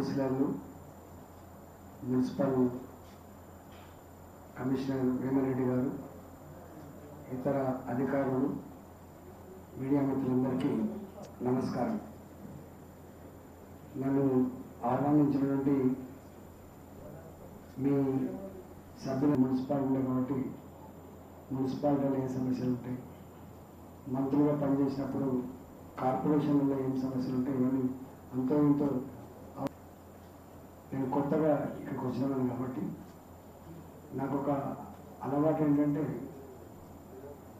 కౌన్సిలర్లు municipal commissioner Vemireddy గారు ఇతర అధికారులు మీడియా మిత్రులందరికీ నమస్కారం. నన్ను ఆహ్వానించినటువంటి మీ సభ్యుల మున్సిపాలిటీ కాబట్టి మున్సిపాలిటీలో ఏ సమస్యలు ఉంటాయి మంత్రులుగా పనిచేసినప్పుడు కార్పొరేషన్లో ఏం సమస్యలు ఉంటాయి ఇవన్నీ అంతో ఇంతో నేను కొత్తగా ఇక్కడికి వచ్చినాను కాబట్టి నాకు ఒక అలవాటు ఏంటంటే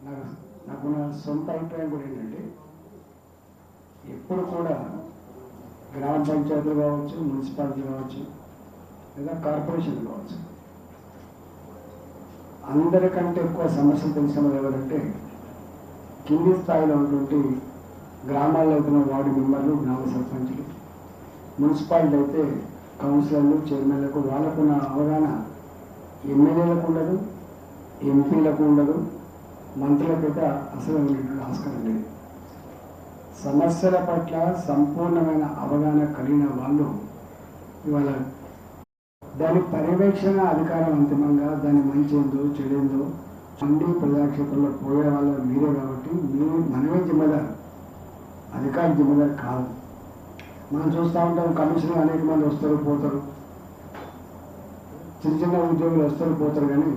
నాకు నాకు నా సొంత అభిప్రాయం కూడా ఏంటంటే ఎప్పుడు కూడా గ్రామ పంచాయతీలు కావచ్చు మున్సిపాలిటీ కావచ్చు లేదా కార్పొరేషన్ కావచ్చు అందరికంటే ఎక్కువ సమస్యలు తెలిసిన వాళ్ళు ఎవరంటే కింది స్థాయిలో ఉన్నటువంటి గ్రామాల్లో అవుతున్న వార్డు మెంబర్లు గ్రామ సర్పంచులు. మున్సిపాలిటీ అయితే కౌన్సిలర్లు చైర్మన్లకు వాళ్ళకున్న అవగాహన ఎమ్మెల్యేలకు ఉండదు ఎంపీలకు ఉండదు మంత్రులకైతే అసలు ఆస్కారం లేదు. సమస్యల పట్ల సంపూర్ణమైన అవగాహన కలిగిన వాళ్ళు ఇవాళ దాని పర్యవేక్షణ అధికారం అంతిమంగా దాని మంచి ఏందో చెడేందో మండి ప్రజాక్షేత్రంలో పోయే వాళ్ళు మీరే కాబట్టి మీరు మనమే జిమ్మదారు. అధికారి జిమ్మదారు కాదు. మనం చూస్తూ ఉంటాం కమిషన్ అనేక మంది వస్తారు పోతారు. చిన్న చిన్న ఉద్యోగులు వస్తారు పోతారు కానీ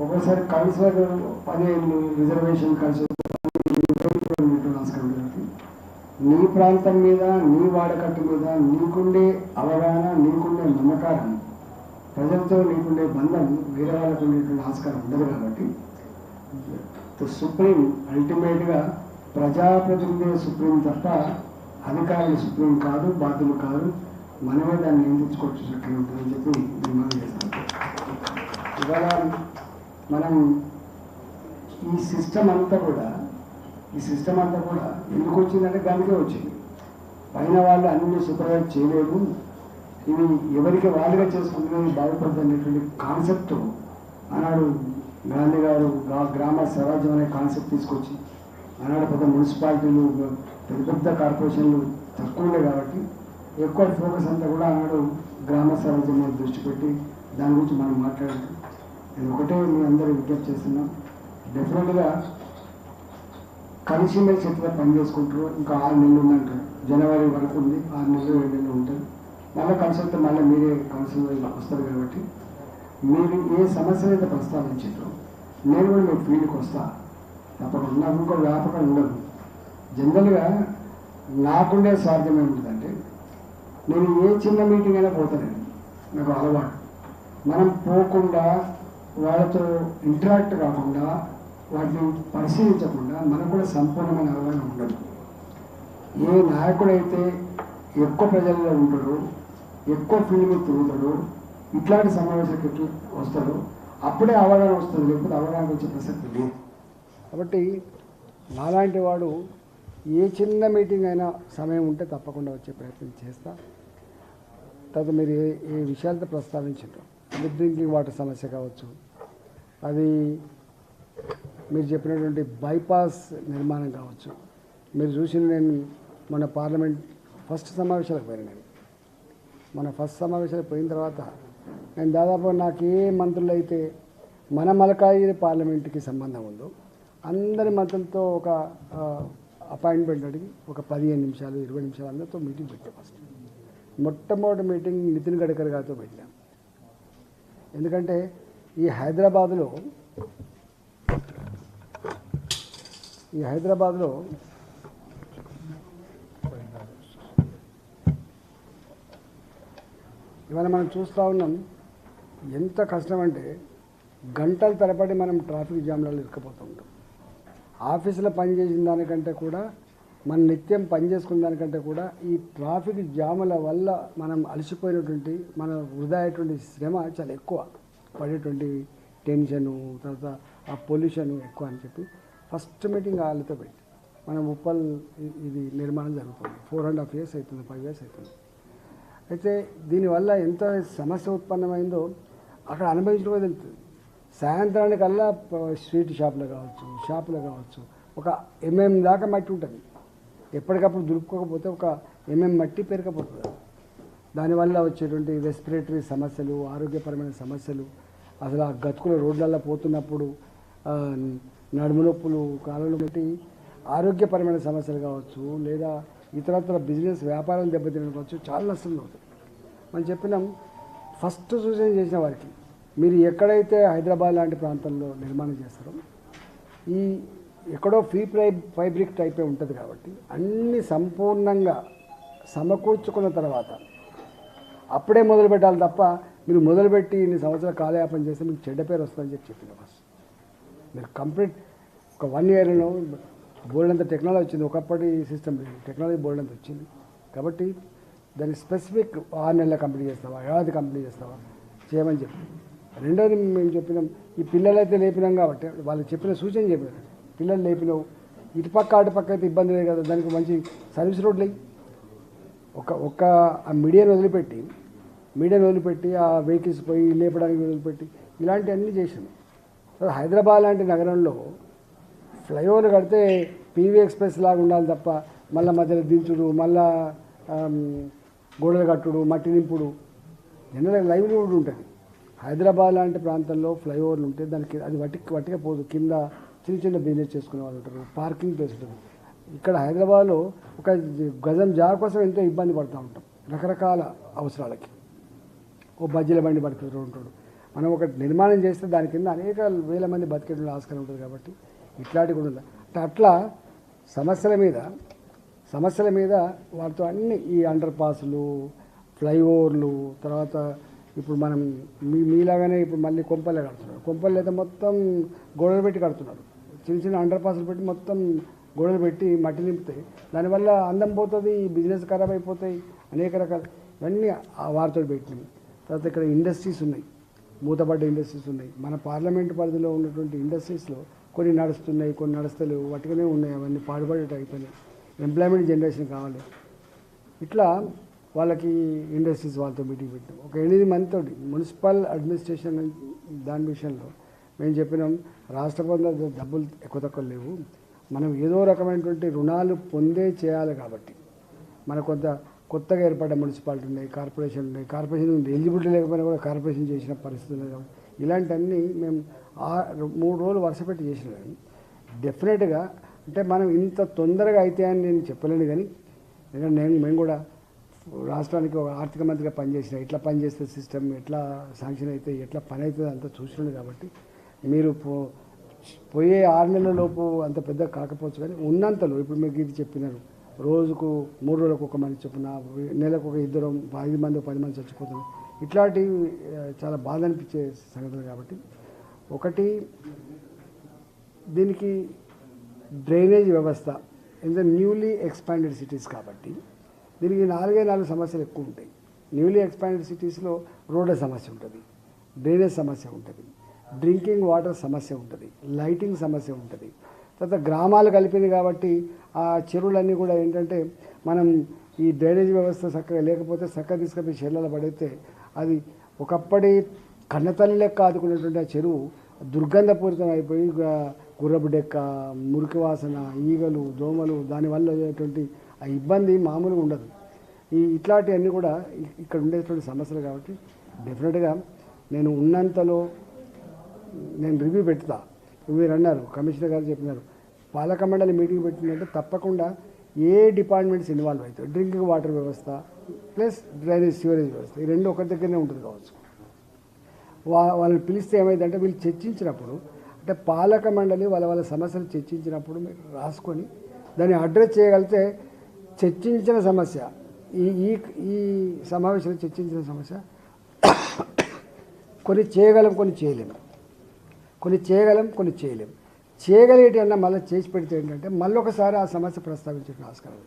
ఒక్కోసారి కౌన్సిలర్ పదిహేను రిజర్వేషన్ కలిసి ఆస్కారం నీ ప్రాంతం మీద నీ వాడకట్టు మీద నీకుండే అవగాహన నీకుండే నమ్మకారం ప్రజలతో నీకుండే బంధం వేరే వాళ్ళకు ఉండేటువంటి ఆస్కారం ఉండదు కాబట్టి సుప్రీం అల్టిమేట్గా ప్రజాప్రతినిధి సుప్రీం తప్ప అధికారులు సుప్రీం కాదు బాధ్యులు కాదు. మనమే దాన్ని నియంత్రించుకోవచ్చు చక్కగా ఉంటుందని చెప్పి నేను మనం చేస్తాను ఇవాళ మనం ఈ సిస్టమ్ అంతా కూడా ఈ సిస్టమ్ అంతా కూడా ఎందుకు వచ్చిందంటే దానికే వచ్చింది. పైన వాళ్ళు అన్ని సూపర్వైజ్ చేయలేదు. ఇవి ఎవరికి వాళ్ళుగా చేసుకుంటున్నది బాగుపడుతుంది అనేటువంటి కాన్సెప్ట్ ఆనాడు గాంధీ గారు గ్రామ స్వరాజ్యం అనే కాన్సెప్ట్ తీసుకొచ్చి ఆనాడు పెద్ద మున్సిపాలిటీలు పెద్ద పెద్ద కార్పొరేషన్లు తక్కువ ఉండే కాబట్టి ఎక్కువ ఫోకస్ అంతా కూడా ఆనాడు గ్రామ స్వరాజ్యం మీద దృష్టి పెట్టి దాని గురించి మనం మాట్లాడాలి. నేను ఒకటే మీ అందరూ విజ్ఞప్తి చేస్తున్నాం. డెఫినెట్గా కలిసి మీద చేతిలో పని చేసుకుంటారు. ఇంకా ఆరు నెలలు ఉందంటారు జనవరి వరకు ఉంది. ఆరు నెలలు ఏడు నెలలు ఉంటారు మళ్ళీ కన్సల్ట్ మళ్ళీ మీరే కౌన్సిల్ వస్తారు కాబట్టి మీరు ఏ సమస్య అయితే ప్రస్తావించారో నేను కూడా మీ ఫీల్డ్కి వస్తా. తప్పకుండా. నాకు ఇంకో వ్యాపకం ఉండదు. జనరల్గా నాకుండే స్వార్థం ఏముంటుందంటే నేను ఏ చిన్న మీటింగ్ అయినా పోతానండి నాకు అలవాటు. మనం పోకుండా వాళ్ళతో ఇంటరాక్ట్ కాకుండా వాటిని పరిశీలించకుండా మనకు కూడా సంపూర్ణమైన అవగాహన ఉండదు. ఏ నాయకుడైతే ఎక్కువ ప్రజల్లో ఉంటాడు ఎక్కువ ఫీల్డ్ మీద ఇట్లాంటి సమావేశానికి ఎట్లా అప్పుడే అవగాహన వస్తుంది. లేకపోతే అవగాహన వచ్చే ప్రసక్తి లేదు. కాబట్టి నాలాంటి వాడు ఏ చిన్న మీటింగ్ అయినా సమయం ఉంటే తప్పకుండా వచ్చే ప్రయత్నం చేస్తా. తర్వాత మీరు ఏ ఏ విషయాలతో ప్రస్తావించారు అది డ్రింకింగ్ వాటర్ సమస్య కావచ్చు. అది మీరు చెప్పినటువంటి బైపాస్ నిర్మాణం కావచ్చు. మీరు చూసిన నేను మన పార్లమెంట్ ఫస్ట్ సమావేశాలకు పోయిన నేను. మన ఫస్ట్ సమావేశాలకు పోయిన తర్వాత నేను దాదాపు నాకు ఏ మంత్రులు అయితే మన మలకాయి పార్లమెంట్కి సంబంధం ఉందో అందరి మంత్రులతో ఒక అపాయింట్మెంట్ అడిగి ఒక పదిహేను నిమిషాలు ఇరవై నిమిషాలు అందరితో మీటింగ్ పెట్టాం ఫస్ట్ మొట్టమొదటి మీటింగ్ నితిన్ గడ్కరీ గారితో పెట్టాం. ఎందుకంటే ఈ హైదరాబాద్లో ఈ హైదరాబాద్లో ఇవాళ మనం చూస్తూ ఉన్నాం ఎంత కష్టం అంటే గంటల తరబడి మనం ట్రాఫిక్ జామ్లలో ఇరుక్కుపోతూ ఉంటాం. ఆఫీసులో పనిచేసిన దానికంటే కూడా మన నిత్యం పని చేసుకున్న దానికంటే కూడా ఈ ట్రాఫిక్ జాముల వల్ల మనం అలసిపోయినటువంటి మన వృధా అయ్యేటువంటి శ్రమ చాలా ఎక్కువ పడేటువంటి టెన్షను తర్వాత ఆ పొల్యూషన్ ఎక్కువ అని చెప్పి ఫస్ట్ మీటింగ్ వాళ్ళతో పెట్టి మనం ఉప్పల్ ఇది నిర్మాణం జరుగుతుంది. ఫోర్ అండ్ హాఫ్ ఇయర్స్ అవుతుంది ఫైవ్ ఇయర్స్ అవుతుంది. అయితే దీనివల్ల ఎంత సమస్య ఉత్పన్నమైందో అక్కడ అనుభవించడం తెలుస్తుంది. సాయంత్రానికల్లా స్వీట్ షాపులో కావచ్చు షాపులో కావచ్చు ఒక ఎంఎం దాకా మట్టి ఉంటుంది. ఎప్పటికప్పుడు దులుపుకోకపోతే ఒక ఎంఎం మట్టి పెరగపోతుంది దానివల్ల వచ్చేటువంటి రెస్పిరేటరీ సమస్యలు ఆరోగ్యపరమైన సమస్యలు అసలు ఆ గతుకుల రోడ్లల్లో పోతున్నప్పుడు నడుము నొప్పులు కాలంలో బట్టి ఆరోగ్యపరమైన సమస్యలు కావచ్చు లేదా ఇతరత్ర బిజినెస్ వ్యాపారం దెబ్బతినవచ్చు చాలా నష్టం అవుతుంది మనం చెప్పినాం ఫస్ట్ సూచన చేసిన వారికి మీరు ఎక్కడైతే హైదరాబాద్ లాంటి ప్రాంతంలో నిర్మాణం చేస్తారో ఈ ఎక్కడో ఫ్రీ ఫ్రై ఫైబ్రిక్ టైపే ఉంటుంది కాబట్టి అన్ని సంపూర్ణంగా సమకూర్చుకున్న తర్వాత అప్పుడే మొదలు పెట్టాలి తప్ప మీరు మొదలుపెట్టి ఇన్ని సంవత్సరాలు కాలయాపన చేస్తే మీకు చెడ్డ పేరు వస్తుందని చెప్పి చెప్పిన ఫస్ట్. మీరు కంప్లీట్ ఒక వన్ ఇయర్లో బోల్డ్ అంత టెక్నాలజీ వచ్చింది. ఒకప్పటి సిస్టమ్ టెక్నాలజీ బోల్డ్ అంత వచ్చింది. కాబట్టి దాన్ని స్పెసిఫిక్ ఆరు నెలల కంప్లీట్ చేస్తావా ఏడాది కంప్లీట్ చేస్తావా చేయమని చెప్పి. రెండోది మేము చెప్పినాం ఈ పిల్లలైతే లేపినాం కాబట్టి వాళ్ళు చెప్పిన సూచన చెప్పినారు. పిల్లలు లేపినావు ఇటుపక్క అటుపక్క అయితే ఇబ్బంది లేదు కదా దానికి మంచి సర్వీస్ రోడ్లు ఒక ఒక ఆ మీడియాను వదిలిపెట్టి మీడియాను వదిలిపెట్టి ఆ వెహికల్స్ పోయి లేపడానికి వదిలిపెట్టి ఇలాంటివన్నీ చేసినాం సో హైదరాబాద్ లాంటి నగరంలో ఫ్లైఓవర్ కడితే పీవీ ఎక్స్ప్రెస్ లాగా ఉండాలి తప్ప మళ్ళీ మధ్యలో దించుడు మళ్ళా గోడలు కట్టుడు మట్టి నింపుడు జనరల్ లైవ్లీవుడ్ ఉంటుంది. హైదరాబాద్ లాంటి ప్రాంతంలో ఫ్లైఓవర్లు ఉంటే దానికి అది వట్టికి వట్టికపోదు కింద చిన్న చిన్న బిజినెస్ చేసుకునే వాళ్ళు ఉంటారు. పార్కింగ్ ప్లేస్ ఉంటుంది. ఇక్కడ హైదరాబాద్లో ఒక గజం జాగ కోసం ఎంతో ఇబ్బంది పడుతూ ఉంటాం. రకరకాల అవసరాలకి. ఓ బజ్జీల బండి బతుకుతూ ఉంటాడు. మనం ఒక నిర్మాణం చేస్తే దాని కింద అనేక వేల మంది బతికేటువంటి ఆస్కారం ఉంటుంది కాబట్టి ఇట్లాంటివి కూడా ఉంది అంటే అట్లా సమస్యల మీద సమస్యల మీద వాటితో అన్ని ఈ అండర్ పాస్లు ఫ్లైఓవర్లు తర్వాత ఇప్పుడు మనం మీ మీలాగానే ఇప్పుడు మళ్ళీ కొంపలే కడుతున్నారు. కొంపలు అయితే మొత్తం గోడలు పెట్టి కడుతున్నారు. చిన్న చిన్న అండర్ పాస్లు పెట్టి మొత్తం గోడలు పెట్టి మట్టి నింపుతాయి. దానివల్ల అందం పోతుంది బిజినెస్ ఖరాబ్ అయిపోతాయి అనేక రకాల ఇవన్నీ ఆ వారితో పెట్టినాయి తర్వాత ఇక్కడ ఇండస్ట్రీస్ ఉన్నాయి. మూతపడ్డ ఇండస్ట్రీస్ ఉన్నాయి. మన పార్లమెంట్ పరిధిలో ఉన్నటువంటి ఇండస్ట్రీస్లో కొన్ని నడుస్తున్నాయి కొన్ని నడుస్తలేవు. వాటికనే ఉన్నాయి అవన్నీ. పాడుపడేట అయిపోయినాయి ఎంప్లాయ్మెంట్ జనరేషన్ కావాలి. ఇట్లా వాళ్ళకి ఇండస్ట్రీస్ వాళ్ళతో మీటింగ్ పెట్టాం. ఒక ఎనిమిది మందితో మున్సిపల్ అడ్మినిస్ట్రేషన్ దాని విషయంలో మేము చెప్పినాం రాష్ట్ర ప్రభుత్వం డబ్బులు ఎక్కువ తక్కువ లేవు. మనం ఏదో రకమైనటువంటి రుణాలు పొందే చేయాలి కాబట్టి. మన కొంత కొత్తగా ఏర్పడ్డ మున్సిపాలిటీ ఉన్నాయి కార్పొరేషన్ ఉన్నాయి. కార్పొరేషన్ ఉంది ఎలిజిబిలిటీ లేకపోయినా కూడా కార్పొరేషన్ చేసిన పరిస్థితి ఉంది కాబట్టి. ఇలాంటివన్నీ మేము ఆ మూడు రోజులు వరుస పెట్టి చేసినాం డెఫినెట్గా అంటే మనం ఇంత తొందరగా అయితే అని నేను చెప్పలేను కానీ ఎందుకంటే నేను మేము కూడా రాష్ట్రానికి ఒక ఆర్థిక మంత్రిగా పనిచేసిన ఎట్లా పనిచేస్తే సిస్టమ్ ఎట్లా శాంక్షన్ అయితే ఎట్లా పని అవుతుంది అంతా చూసినాడు కాబట్టి మీరు పో పోయే ఆరు నెలల లోపు అంత పెద్ద కాకపోవచ్చు కానీ ఉన్నంతలో ఇప్పుడు మీకు ఇది చెప్పినారు రోజుకు మూడు రోజులకు ఒక మంది చొప్పున నెలకు ఒక ఇద్దరు ఐదు మంది పది మంది చచ్చిపోతున్నారు ఇట్లాంటివి చాలా బాధ అనిపించే సంగతులు కాబట్టి ఒకటి దీనికి డ్రైనేజ్ వ్యవస్థ in the newly expanded cities కాబట్టి దీనికి నాలుగే నాలుగు సమస్యలు ఎక్కువ ఉంటాయి. న్యూలీ ఎక్స్పాండెడ్ సిటీస్లో రోడ్ల సమస్య ఉంటుంది డ్రైనేజ్ సమస్య ఉంటుంది డ్రింకింగ్ వాటర్ సమస్య ఉంటుంది లైటింగ్ సమస్య ఉంటుంది. తర్వాత గ్రామాలు కలిపింది కాబట్టి ఆ చెరువులన్నీ కూడా ఏంటంటే మనం ఈ డ్రైనేజ్ వ్యవస్థ చక్కగా లేకపోతే చక్కగా తీసుకుపోయి చెర్లలో పడితే అది ఒకప్పటి కన్నతల్లి లెక్క ఆదుకునేటువంటి ఆ చెరువు దుర్గంధపూరితం అయిపోయి గుర్రపు డెక్క మురికి వాసన ఈగలు దోమలు దానివల్ల వచ్చేటువంటి ఆ ఇబ్బంది మామూలుగా ఉండదు. ఈ ఇట్లాంటివన్నీ కూడా ఇక్కడ ఉండేటువంటి సమస్యలు కాబట్టి డెఫినెట్గా నేను ఉన్నంతలో నేను రివ్యూ పెడతా. మీరు అన్నారు కమిషనర్ గారు చెప్పినారు. పాలక మండలి మీటింగ్ పెట్టిందంటే తప్పకుండా ఏ డిపార్ట్మెంట్స్ ఇన్వాల్వ్ అవుతాయి? డ్రింకింగ్ వాటర్ వ్యవస్థ ప్లస్ డ్రైనేజ్ సివరేజ్ వ్యవస్థ ఈ రెండు ఒకరి దగ్గరనే ఉంటుంది కావచ్చు. వా వాళ్ళని పిలిస్తే ఏమైందంటే వీళ్ళు చర్చించినప్పుడు అంటే పాలక మండలి వాళ్ళ వాళ్ళ సమస్యలు చర్చించినప్పుడు మీరు రాసుకొని దాన్ని అడ్రస్ చేయగలిగితే చర్చించిన సమస్య ఈ ఈ ఈ సమావేశంలో చర్చించిన సమస్య కొన్ని చేయగలం కొన్ని చేయలేము కొన్ని చేయగలం కొన్ని చేయలేం. చేయగలిగేటి అన్న మళ్ళీ చేసి పెడితే ఏంటంటే మళ్ళీ ఒకసారి ఆ సమస్య ప్రస్తావించడం ఆస్కారం.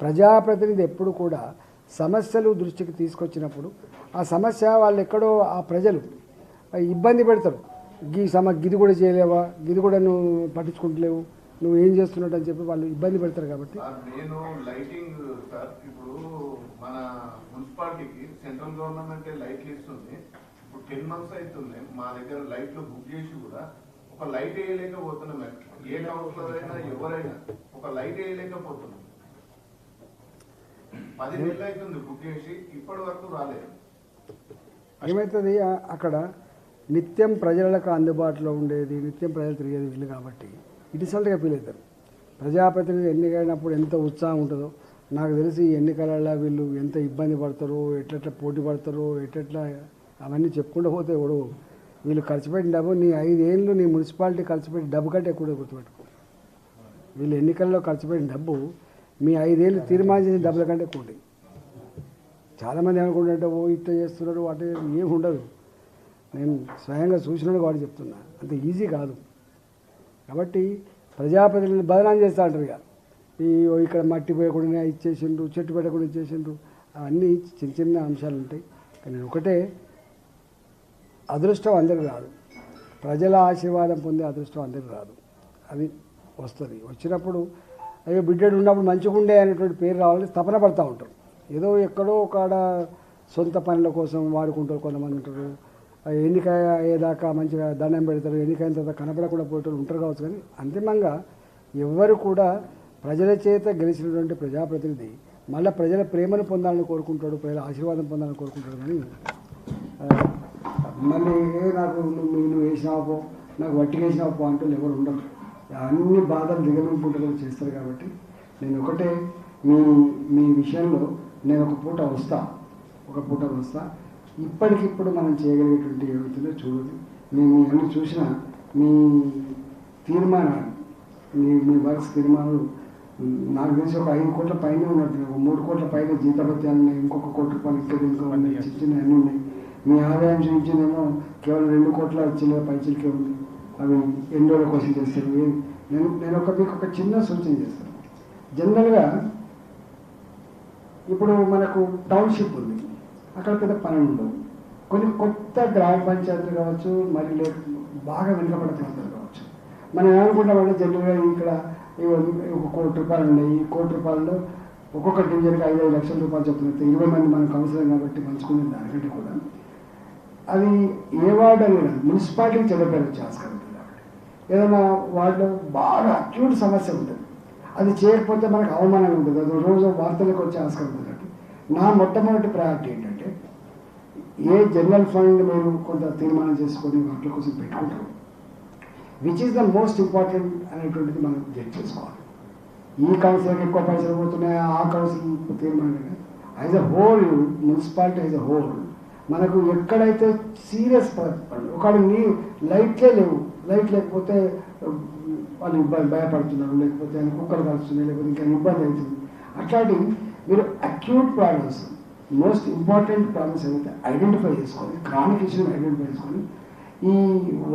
ప్రజాప్రతినిధి ఎప్పుడు కూడా సమస్యలు దృష్టికి తీసుకొచ్చినప్పుడు ఆ సమస్య వాళ్ళు ఎక్కడో ఆ ప్రజలు ఇబ్బంది పెడతారు. గీ సమ గిది కూడా చేయలేవా? గిది కూడా నువ్వు పట్టించుకుంటలేవు. నువ్వు ఏం చేస్తున్నట్టు అని చెప్పి వాళ్ళు ఇబ్బంది పెడతారు కాబట్టి. నేను లైటింగ్ సార్ ఇప్పుడు మన మున్సిపాలిటీకి సెంట్రల్ గవర్నమెంట్ లైట్లు ఇస్తుంది. ఇప్పుడు టెన్ మంత్స్ అవుతుంది. మా దగ్గర లైట్లు బుక్ చేసి కూడా ఒక లైట్ వేయలేకపోతున్నాం. ఏ కౌన్సిలర్ అయినా ఎవరైనా ఒక లైట్ వేయలేకపోతున్నాం. పది నెలలు అవుతుంది బుక్ చేసి ఇప్పటి వరకు రాలేదు. ఏమవుతుంది అక్కడ నిత్యం ప్రజలకు అందుబాటులో ఉండేది నిత్యం ప్రజలు తిరిగేది వీళ్ళు కాబట్టి. ఇటిసల్ట్గా ఫీల్ అవుతారు. ప్రజాప్రతినిధి ఎన్నికైనప్పుడు ఎంత ఉత్సాహం ఉంటుందో నాకు తెలిసి ఈ ఎన్నికలలో వీళ్ళు ఎంత ఇబ్బంది పడతారో ఎట్లెట్లా పోటీ పడతారో ఎట్లెట్లా అవన్నీ చెప్పుకుంటూ పోతే ఎవడు వీళ్ళు ఖర్చు పెట్టిన డబ్బు నీ ఐదేళ్ళు నీ మున్సిపాలిటీ ఖర్చు పెట్టిన డబ్బు కంటే ఎక్కువ గుర్తుపెట్టుకో. వీళ్ళు ఎన్నికల్లో ఖర్చు పెట్టిన డబ్బు మీ ఐదేళ్ళు తీర్మానించిన డబ్బుల కంటే ఎక్కువ ఉంటాయి. చాలామంది ఏమనుకుంటుంటే ఓ ఇట్లా చేస్తున్నారు వాటి ఏమి ఉండదు. నేను స్వయంగా చూసినాడు వాడు చెప్తున్నా. అంత ఈజీ కాదు. కాబట్టి ప్రజాప్రతినిధులు బదనాం చేస్తూ ఉంటారు ఇక. ఈ ఇక్కడ మట్టి పోయకుండా ఇచ్చేసిండ్రు చెట్టు పెట్టకుండా ఇచ్చేసిండ్రు అవన్నీ చిన్న చిన్న అంశాలు ఉంటాయి. కానీ ఒకటే అదృష్టం అందరికి రాదు. ప్రజల ఆశీర్వాదం పొందే అదృష్టం అందరికి రాదు. అది వస్తుంది. వచ్చినప్పుడు అయ్యో బిడ్డడు ఉన్నప్పుడు మంచిగా ఉండే అనేటువంటి పేరు రావాలని తపన పడతా ఉంటారు. ఏదో ఎక్కడో కాడ సొంత పనుల కోసం వాడుకుంటారు కొంతమంది ఉంటారు. ఎన్నిక అయ్యేదాకా మంచిగా దండం పెడతారు. ఎన్నికైన తర్వాత కనపడకుండా పోయేటోళ్ళు ఉంటారు కావచ్చు కానీ అంతిమంగా ఎవ్వరు కూడా ప్రజల చేత గెలిచినటువంటి ప్రజాప్రతినిధి మళ్ళీ ప్రజల ప్రేమను పొందాలని కోరుకుంటాడు ప్రజల ఆశీర్వాదం పొందాలని కోరుకుంటాడు కానీ మళ్ళీ ఏ నాకు నువ్వు నువ్వు నాకు వట్టిగా వేసినావు అంటూ ఎవరు ఉండరు. అన్ని బాధలు దిగమింపుంటూ చేస్తారు కాబట్టి నేను ఒకటే మీ మీ విషయంలో నేను ఒక పూట వస్తా ఒక పూట వస్తా. ఇప్పటికిప్పుడు మనం చేయగలిగేటువంటి ఏమవుతుందో చూడండి మేము మీ అన్ని చూసిన మీ తీర్మానాలు మీ మీ వర్క్స్ తీర్మానాలు నాకు తెలిసి ఒక ఐదు కోట్ల పైన ఉన్నట్టు ఒక మూడు కోట్ల పైన జీతభత్యాలు ఉన్నాయి ఇంకొక కోటి రూపాయలు ఇక్కడ ఇంకో ఉన్నాయి చిన్న చిన్న అన్నీ ఉన్నాయి. మీ ఆదాయం చూపించిందేమో కేవలం రెండు కోట్ల చిల్లర పైచిలకే ఉంది. అవి ఎన్ని రోజుల కోసం చేస్తారు? నేను నేను ఒక మీకు ఒక చిన్న సూచన చేస్తాను. జనరల్గా ఇప్పుడు మనకు టౌన్షిప్ ఉంది. అక్కడ పెద్ద పని ఉండవు. కొన్ని కొత్త గ్రామ పంచాయతీలు కావచ్చు మరి బాగా వెనుకబడిన ప్రాంతాలు కావచ్చు. మనం ఏమనుకుంటామంటే జనరల్గా ఇక్కడ ఒక కోటి రూపాయలు ఉన్నాయి. ఈ కోటి రూపాయల్లో ఒక్కొక్క డివిజన్కి ఐదు ఐదు లక్షల రూపాయలు చెప్తున్నారు. ఇరవై మంది మనం అవసరం కాబట్టి పంచుకునే దానికంటే కూడా అది ఏ వార్డు అని కాదు, మున్సిపాలిటీకి చెడ్డపేరు వచ్చే ఆస్కారం ఉంటుంది కాబట్టి. ఏదైనా వార్డులో బాగా అక్యూట్ సమస్య ఉంటుంది. అది చేయకపోతే మనకు అవమానం ఉంటుంది. అది రోజు వార్తలకు వచ్చే ఆస్కారం ఉంటుంది. కాబట్టి నా మొట్టమొదటి ప్రయారిటీ ఏంటంటే ఏ జనరల్ ఫండ్ మేము కొంత తీర్మానం చేసుకొని వాటి కోసం పెట్టుకుంటారు which is the most important అనేటువంటిది మనం జడ్జ్ చేసుకోవాలి. ఈ కౌన్సిల్కి ఎక్కువ పైసలు పోతున్నాయి? ఆ కౌన్సిల్ తీర్మానం as a whole municipality as a whole మనకు ఎక్కడైతే సీరియస్ ఒకవేళ నీ లైట్లే లేవు. లైట్ లేకపోతే వాళ్ళు ఇబ్బంది భయపడుతున్నారు. లేకపోతే ఆయన కుక్కలు కలుస్తున్నాయి లేకపోతే ఇంకా ఇబ్బంది అవుతుంది. అట్లాంటి మీరు acute problems most important problems ఏదైతే ఐడెంటిఫై చేసుకొని క్రానిక్ ఇష్యూని ఐడెంటిఫై చేసుకొని ఈ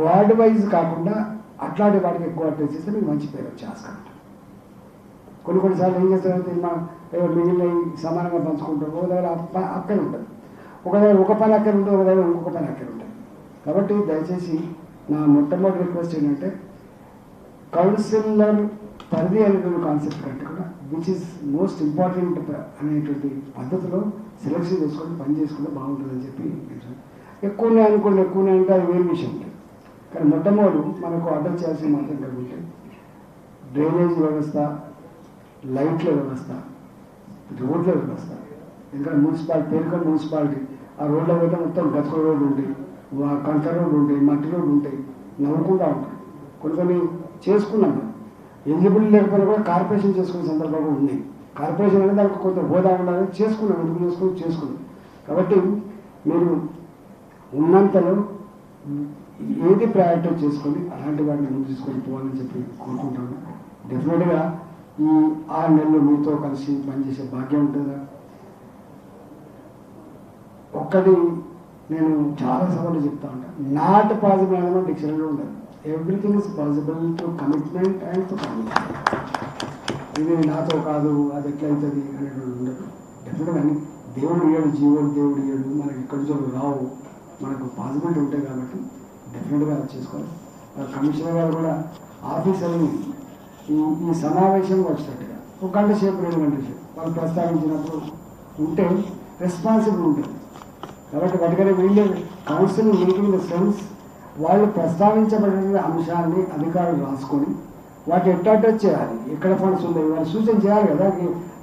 వార్డ్ వైజ్ కాకుండా అట్లాంటి వాటికి ఎక్కువ అటెండ్ చేస్తే మీకు మంచి పేరు వచ్చే ఆస్కారం. కొన్ని కొన్నిసార్లు ఏం చేస్తారంటే మా మిగిలిన సమానంగా పంచుకుంటారు ఒక దగ్గర అప్ప- అక్కడే ఉంటుంది ఒక దగ్గర ఒక పని అక్కడ ఉంటుంది ఒక దగ్గర ఇంకొక పని అక్కడ ఉంటుంది కాబట్టి దయచేసి నా మొట్టమొదటి రిక్వెస్ట్ ఏంటంటే కౌన్సిలర్ పరిధి అనేటువంటి కాన్సెప్ట్ కంటే కూడా విచ్ ఇస్ మోస్ట్ ఇంపార్టెంట్ అనేటువంటి పద్ధతిలో సెలెక్షన్ చేసుకొని పని చేసుకుంటే బాగుంటుందని చెప్పి ఎక్కువనే అనుకోండి ఎక్కువనే అంటే అది వేరే విషయం. ఉంటుంది కానీ మొట్టమొదటి మనకు అర్థం చేయాల్సిన మాత్రం ఇక్కడ డ్రైనేజ్ వ్యవస్థ లైట్ల వ్యవస్థ రోడ్ల వ్యవస్థ. ఎందుకంటే మున్సిపాలిటీ పేరుకొని మున్సిపాలిటీ. ఆ రోడ్ల మీద మొత్తం గతుక రోడ్లు ఉంటాయి. వా- కంకర రోడ్లు ఉంటాయి మట్టి రోడ్లు ఉంటాయి. నవ్వుకుంటూ ఉంటాయి. కొన్ని కొన్ని చేసుకున్నాం మనం ఎలిజిబుల్ లేకపోయినా కూడా కార్పొరేషన్ చేసుకునే సందర్భంగా ఉన్నాయి కార్పొరేషన్ అనేది దానికి కొంత హోదా ఉండాలని చేసుకున్నాం ఎందుకు చేసుకుని చేసుకున్నాం కాబట్టి మీరు ఉన్నంతలో ఏది ప్రయారిటీ చేసుకొని అలాంటి వాటిని ముందు తీసుకొని పోవాలని చెప్పి కోరుకుంటాను డెఫినెట్గా ఈ ఆరు నెలలు మీతో కలిసి పనిచేసే భాగ్యం ఉంటుందా? ఒక్కటి నేను చాలా సవాళ్ళు చెప్తా ఉంటాను నాట్ పాజిబుల్ అనేది డిక్షనరీలో ఉండదు. Everything is possible to commitment and to commitment ఇది నాతో కాదు అది ఎట్లయితుంది అనేటువంటి ఉండదు డెఫినెట్గా దేవుడు ఇయ్యాడు జీవుడు దేవుడు ఇయ్యాడు మనకి ఎక్కడి చోటు రావు. మనకు పాసిబిలిటీ ఉంటాయి కాబట్టి డెఫినెట్గా అది చేసుకోవాలి. కమిషనర్ గారు కూడా ఆఫీసర్ని ఈ ఈ సమావేశం వచ్చినట్టుగా ఒక గంట సేపు రెండు గంటల సేపు వాళ్ళు ప్రస్తావించినప్పుడు ఉంటే రెస్పాన్సిబుల్ ఉంటుంది కాబట్టి వాటికనే వీళ్ళే కౌన్సిల్ మేకింగ్ ద సెన్స్ వాళ్ళు ప్రస్తావించబడిన అంశాన్ని అధికారులు రాసుకొని వాటి ఎట్లా టచ్ చేయాలి. ఎక్కడ ఫండ్స్ ఉన్నాయి? వాళ్ళు సూచన చేయాలి కదా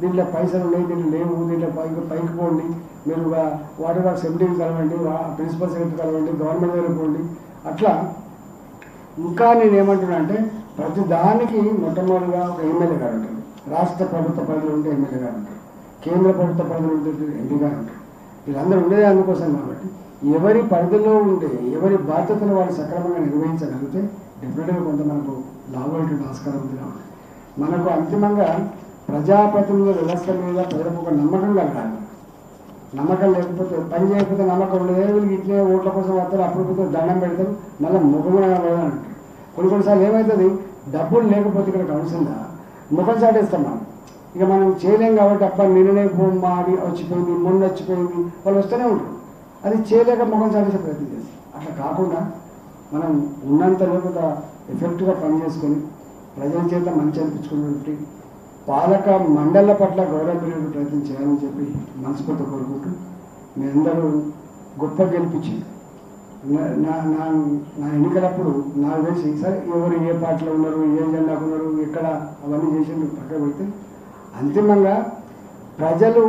దీంట్లో పైసలు ఉన్నాయి దీంట్లో లేవు దీంట్లో పైకి పైకి పోండి. మీరు వాటర్ వర్క్స్ ఎండీని కలవండి ప్రిన్సిపల్ సెక్రటరీ కలవండి గవర్నమెంట్ దగ్గర పోండి. అట్లా ఇంకా నేను ఏమంటున్నా అంటే ప్రతి దానికి మొట్టమొదటిగా ఒక ఎమ్మెల్యే గారు ఉంటారు. రాష్ట్ర ప్రభుత్వ పరిధిలో ఉంటే ఎమ్మెల్యే గారు ఉంటారు. కేంద్ర ప్రభుత్వ పరిధిలో ఉంటే ఎంపీ గారు ఉంటారు. వీళ్ళందరూ ఉండేది అందుకోసం కాబట్టి ఎవరి పరిధిలో ఉండే ఎవరి బాధ్యతలు వాళ్ళు సక్రమంగా నిర్వహించగలిగితే డెఫినెట్గా కొంత మనకు లాభం ఆస్కారం ఉంది కాబట్టి మనకు అంతిమంగా ప్రజాప్రతినిధుల వ్యవస్థ మీద ప్రజలకు ఒక నమ్మకం కలగాలి. నమ్మకం లేకపోతే పని చేయకపోతే నమ్మకం ఉండదు. వీళ్ళకి ఇట్లే ఓట్ల కోసం వస్తారు అప్పుడు దండం పెడతారు మళ్ళీ ముఖమున అంటారు కొన్ని కొన్నిసార్లు ఏమవుతుంది డబ్బులు లేకపోతే ఇక్కడ కౌన్సిల్గా ముఖం చాటేస్తాం మనం. ఇక మనం చేయలేం కాబట్టి అప్ప నిన్ననే బొమ్మ అని వచ్చిపోయింది మొన్న వచ్చిపోయింది వాళ్ళు వస్తూనే ఉంటారు. అది చేయలేక ముఖం చాటేసే ప్రయత్నం చేస్తాం అట్లా కాకుండా మనం ఉన్నంత కొంత ఎఫెక్ట్గా పని చేసుకొని ప్రజల చేత మంచి అనిపించుకున్నటువంటి పాలక మండల పట్ల గౌరవ పెరిగే ప్రయత్నం చేయాలని చెప్పి మనస్ఫూర్తి కోరుకుంటూ మీ అందరూ గొప్ప గెలిపించింది నా నా- నా నా ఎన్నికలప్పుడు నాకు తెలిసి సరే ఎవరు ఏ పార్టీలో ఉన్నారు ఏ జెండాకు ఉన్నారు ఎక్కడ అవన్నీ చేసి మీకు పెడితే అంతిమంగా ప్రజలు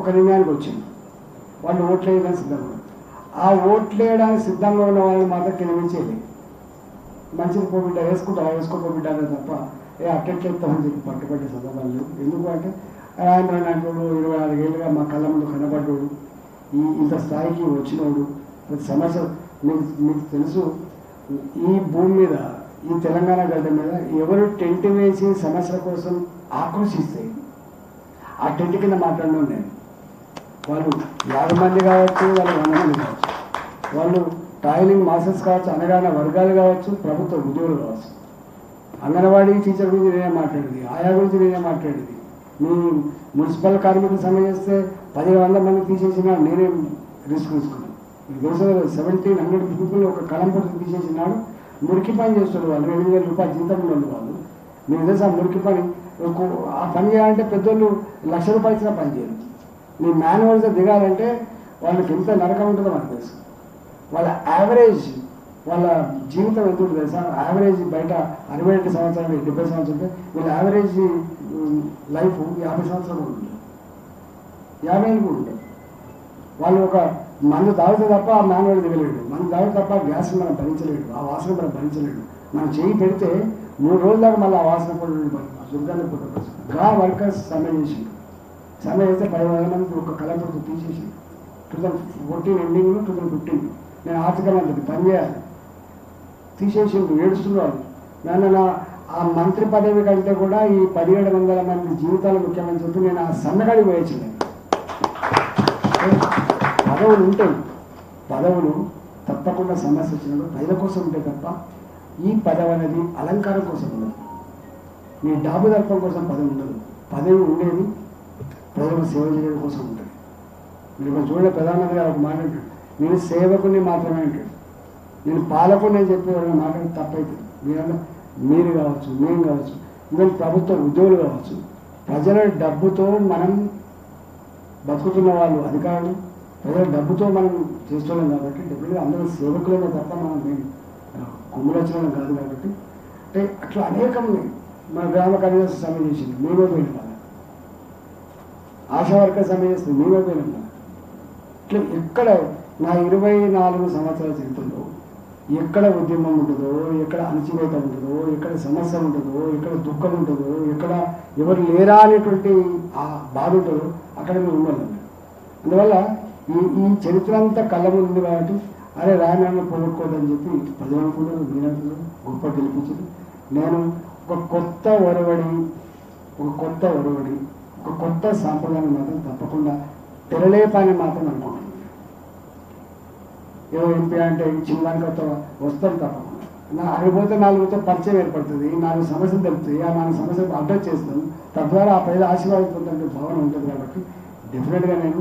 ఒక నిర్ణయానికి వచ్చింది. వాళ్ళు ఓట్లు వేయడానికి సిద్ధంగా ఆ ఓట్లు వేయడానికి సిద్ధంగా ఉన్న వాళ్ళని మాత్రం కింద మంచిది పోబిడ్డ వేసుకుంటారా? వేసుకోపోబిడ్డ అనే తప్ప ఏ అట్టెట్లేస్తామని చెప్పి పట్టుబట్టే సందర్భాలు లేవు. ఎందుకు అంటే ఆయన నాటోడు ఇరవై నాలుగేళ్ళుగా మా కళ్ళ ముందు కనబడ్డాడు. ఈ ఇంత స్థాయికి వచ్చినోడు ప్రతి సమస్య మీకు మీకు తెలుసు ఈ భూమి మీద ఈ తెలంగాణ గడ్డ మీద ఎవరు టెంట్ వేసి సమస్యల కోసం ఆకర్షిస్తాయి ఆ టెంట్ కింద మాట్లాడడం నేను. వాళ్ళు యాభై మంది కావచ్చు వాళ్ళు వంద మంది కావచ్చు. వాళ్ళు టాయిలింగ్ మాస్టర్స్ కావచ్చు అనగాన వర్గాలు కావచ్చు ప్రభుత్వ ఉద్యోగులు కావచ్చు. అంగన్వాడీ టీచర్ గురించి నేనే మాట్లాడేది ఆయా గురించి నేనే మాట్లాడేది. మీ మున్సిపల్ కార్మికులు సమ్మె చేస్తే పదిహేను వందల మంది తీసేసిన నేనే రిస్క్ తీసుకున్నాను. దేశంలో సెవెంటీన్ హండ్రెడ్ పీపుల్ ఒక కలంపూర్ తీసేసినాడు. మురికి పని చేస్తారు వాళ్ళు రెండు వేల రూపాయలు జీతం ఉన్న వాళ్ళు మీకు తెలుసా మురికి పని? ఆ పని చేయాలంటే పెద్దోళ్ళు లక్ష రూపాయలు ఇచ్చిన పని చేయరు మీ మాన్యువల్గా దిగాలంటే వాళ్ళకి ఎంత నరకం ఉంటుందో మనకు తెలుసు. వాళ్ళ యావరేజ్ వాళ్ళ జీవితం ఎంత ఉంటుంది తెలుసా? యావరేజ్ బయట అరవై రెండు సంవత్సరాలు డెబ్బై సంవత్సరాలు ఉంటే వీళ్ళ యావరేజ్ లైఫ్ యాభై సంవత్సరాలు ఉంటుంది యాభై ఏళ్ళు కూడా ఉంటుంది వాళ్ళు ఒక మందు తాగితే తప్ప ఆ మానవుడు దిగలేడు. మందు తాగితే తప్ప గ్యాస్ని గ్యాస్ మనం భరించలేడు ఆ వాసన మనం భరించలేడు. మనం చేయి పెడితే మూడు రోజుల దాకా మళ్ళీ ఆ వాసన కూడా దుర్గంధ పుట్టదు గా వర్కర్స్ సమ్మె చేసి సమ్మె చేస్తే పది వేల మంది ఒక కలెక్టర్ తీసేసి two thousand fourteen ending two thousand fifteen నేను ఆర్థికంగా మంత్రి పని చేయాలి. తీసేసిండు ఏడుస్తున్నాడు నన్ను నా ఆ మంత్రి పదవి కంటే కూడా ఈ పదిహేడు వందల మంది జీవితాలు ముఖ్యమని చెప్పి నేను ఆ సన్నగాడి వేయచ్చలేదు పదవులు ఉంటాయి. పదవులు తప్పకుండా సమస్య వచ్చినప్పుడు ప్రజల కోసం ఉంటాయి తప్ప ఈ పదవి అనేది అలంకారం కోసం ఉండదు మీ డాబు దర్పం కోసం పదవి ఉండదు పదవి ఉండేది ప్రజలు సేవ చేయడం కోసం ఉంటుంది మీరు ఇప్పుడు చూడండి ప్రధానమంత్రి గారు ఒక మాట అంటాడు నేను సేవకుని మాత్రమే అంటాడు నేను పాలకుని అని చెప్పి వాళ్ళని మాట్లాడి తప్పైతుంది మీరన్నా మీరు కావచ్చు మేము కావచ్చు ఈవెన్ ప్రభుత్వ ఉద్యోగులు కావచ్చు ప్రజల డబ్బుతో మనం బతుకుతున్న వాళ్ళు అధికారులు ప్రజల డబ్బుతో మనం చేస్తున్నాం కాబట్టి డబ్బులు అందరూ సేవకులనే తప్ప మనం మేము కుమ్ములొచ్చడం కాదు కాబట్టి. అంటే అట్లా అనేకం మా గ్రామ కార్యదర్శి సమ్మె చేసింది మేమే పోయిన కదా ఆశా వర్కర్ సమ్మె చేస్తుంది మేమే పోయిన ఇట్లా ఎక్కడ నా ఇరవై నాలుగు సంవత్సరాల చరిత్రలో ఎక్కడ ఉద్యమం ఉంటుందో ఎక్కడ అణచివేత ఉంటుందో ఎక్కడ సమస్య ఉంటుందో ఎక్కడ దుఃఖం ఉంటుందో ఎక్కడ ఎవరు లేరా అనేటువంటి ఆ బాధ ఉంటుందో అక్కడ మేము ఉండాలి. అందువల్ల ఈ ఈ చరిత్ర అంతా కళ్ళ ముందు ఉంది కాబట్టి అరే రాయనాన్ని పోగొట్టుకోవద్దని చెప్పి ప్రజలు అనుకున్నారు గొప్ప గెలిపించింది. నేను ఒక కొత్త ఒరవడి ఒక కొత్త ఒరవడి ఒక కొత్త సాంప్రదాయం మాత్రం తప్పకుండా తెరలేపాని మాత్రం అనుకుంటున్నాను. ఏదో ఎంపీ అంటే చిన్నదానికి వస్తాం తప్పకుండా. నా అడిగిపోతే నాలుగుతో పరిచయం ఏర్పడుతుంది నాలుగు సమస్యలు తెలుపుతాయి ఆ నాలుగు సమస్యలు అడ్రస్ చేస్తాను. తద్వారా ఆ ప్రజలు ఆశీర్వాదం భావన ఉంటుంది కాబట్టి డెఫినెట్గా నేను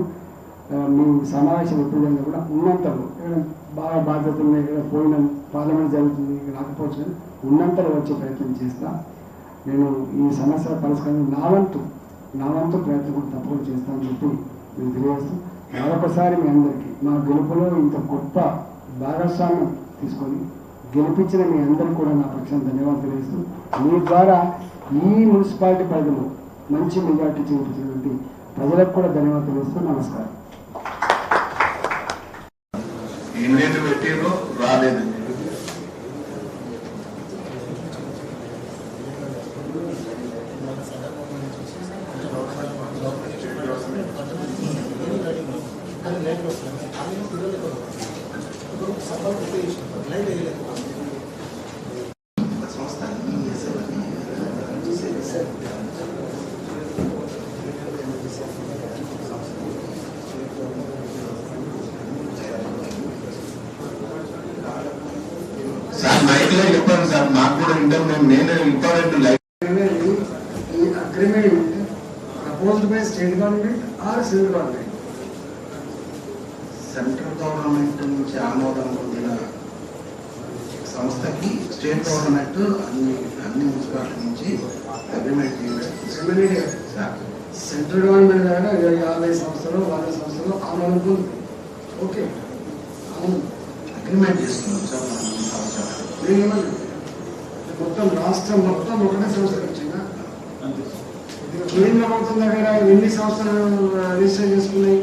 మీ సమావేశం ఎప్పుడు కూడా ఉన్నంతలో ఇక్కడ బాగా బాధ్యతలు ఉన్నాయి ఇక్కడ పోయిన పార్లమెంట్ జరుగుతుంది రాకపోవచ్చు కానీ ఉన్నంతలో వచ్చే ప్రయత్నం చేస్తా. నేను ఈ సమస్య పరిష్కారం నా వంతు నా వంతు ప్రయత్నం కూడా తప్పకుండా చేస్తానని చెప్పి నేను తెలియజేస్తూ మరొకసారి మీ అందరికీ మా గెలుపులో ఇంత గొప్ప భాగస్వామ్యం తీసుకొని గెలిపించిన మీ అందరికీ కూడా నా పక్షాన్ని ధన్యవాదాలు తెలియజేస్తూ మీ ద్వారా ఈ మున్సిపాలిటీ ప్రజలు మంచి మెజార్టీ చూపించినటువంటి ప్రజలకు కూడా ధన్యవాదాలు తెలియజేస్తూ నమస్కారం. ఎన్ని పెట్టిరో రాలేదు. ఇంటర్ మేము నేను ఇంపార్టెంట్ లైఫ్ ఈ agreement proposed by state government or central government central government నుంచి ఆమోదం పొందిన సంస్థకి స్టేట్ గవర్నమెంట్ అన్ని అన్ని మున్సిపాలిటీ నుంచి అగ్రిమెంట్ సెంట్రల్ గవర్నమెంట్ దగ్గర యాభై సంస్థలు వంద సంస్థలు ఆమోదం పొంది. ఓకే అవును. అగ్రిమెంట్ చేసుకున్నాం సార్ మనం ఈ సంవత్సరం. నేనేమన్నా మొత్తం రాష్ట్రం మొత్తం ఒకటే సంస్థలు వచ్చిందా? కేంద్ర దగ్గర ఎన్ని సంస్థలు రిజిస్టర్ చేసుకున్నాయి?